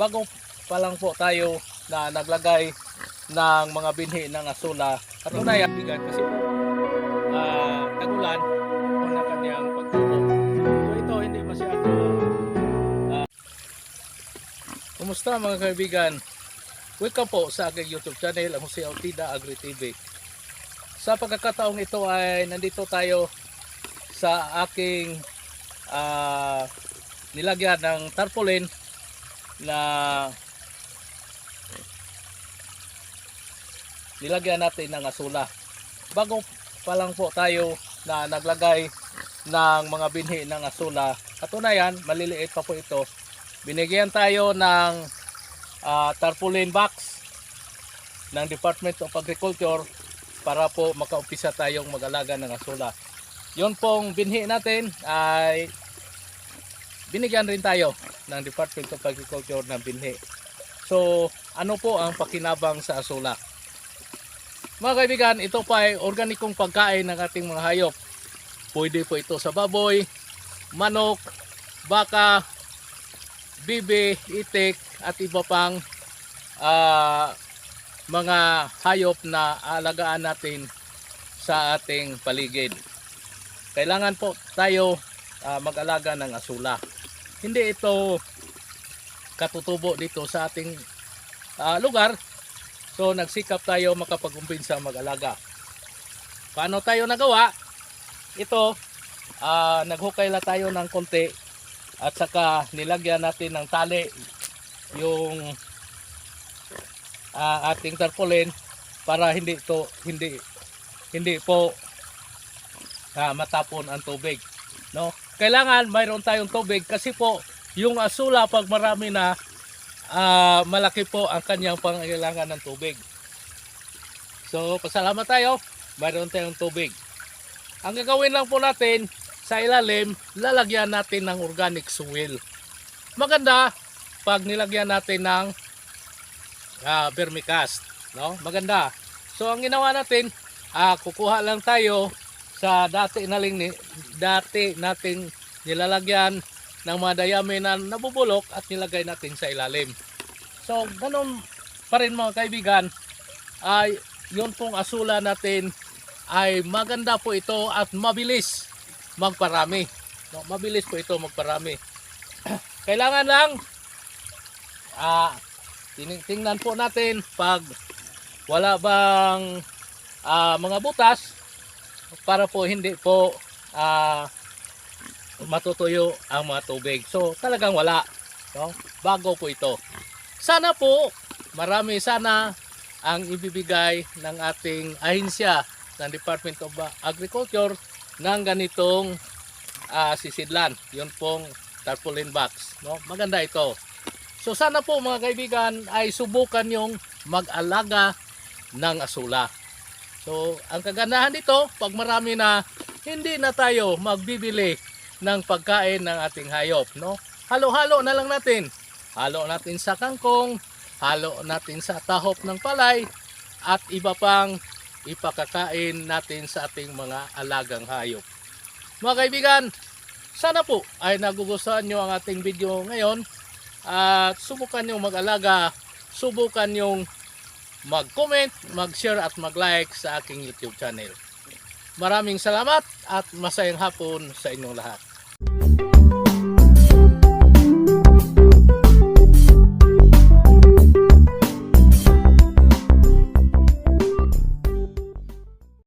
bago pa lang po tayo na naglagay ng mga binhi ng asula. Katunayan, bigan kasi po, ah, tagulan o na kanyang pagtubo. So ito, hindi masyado. ah, kumusta mga kaibigan? Welcome po sa aking YouTube channel, ang Jose Altida Agri TV. Sa pagkakataong ito ay nandito tayo sa aking ah, nilagyan ng tarpaulin na nilagyan natin ng asula. Bago pa lang po tayo na naglagay ng mga binhi ng asula. Katunayan, maliliit pa po ito. Binigyan tayo ng ah, tarpaulin box ng Department of Agriculture para po makaumpisa tayong mag-alaga ng asula. Yun pong binhi natin ay binigyan rin tayo ng Department of Agriculture ng binhi. So, ano po ang pakinabang sa asula? Mga kaibigan, ito pa ay organikong pagkain ng ating mga hayop. Pwede po ito sa baboy, manok, baka, bibi, itik, at iba pang ah, mga hayop na alagaan natin sa ating paligid. Kailangan po tayo ah, mag-alaga ng asula. Hindi ito katutubo dito sa ating ah, lugar. So nagsikap tayo makapag-umpisa mag-alaga. Paano tayo nagawa? Ito, ah, naghukay la tayo ng konti at saka nilagyan natin ng tali yung ah, ating tarpaulin para hindi to hindi hindi po ah, matapon ang tubig no? Kailangan mayroon tayong tubig kasi po yung asula pag marami na ah, malaki po ang kanyang pangailangan ng tubig. So pasalamat tayo. Mayroon tayong tubig. Ang gagawin lang po natin sa ilalim lalagyan natin ng organic soil. Maganda pag nilagyan natin ng ah, vermicast no? Maganda. So ang ginawa natin ah, kukuha lang tayo sa dati naling ni, dati nating nilalagyan ng mga dayami na nabubulok at nilagay natin sa ilalim. So ganun pa rin mga kaibigan ay yun pong asula natin ay maganda po ito at mabilis magparami. No, mabilis po ito magparami. Kailangan lang ah tingnan po natin pag wala bang ah, mga butas para po hindi po ah, matutuyo ang mga tubig. So talagang wala. No? Bago po ito. Sana po marami sana ang ibibigay ng ating ahensya ng Department of Agriculture ng ganitong ah, sisidlan. Yun pong tarpaulin box. No? Maganda ito. So sana po mga kaibigan ay subukan yung mag-alaga ng asula. So ang kagandahan dito, pag marami na, hindi na tayo magbibili ng pagkain ng ating hayop. No? Halo-halo na lang natin. Halo natin sa kangkong, halo natin sa tahop ng palay, at iba pang ipakakain natin sa ating mga alagang hayop. Mga kaibigan, sana po ay nagugustuhan nyo ang ating video ngayon at subukan yung mag-alaga, subukan yung mag-comment, mag-share at mag-like sa aking YouTube channel. Maraming salamat at masayang hapon sa inyong lahat.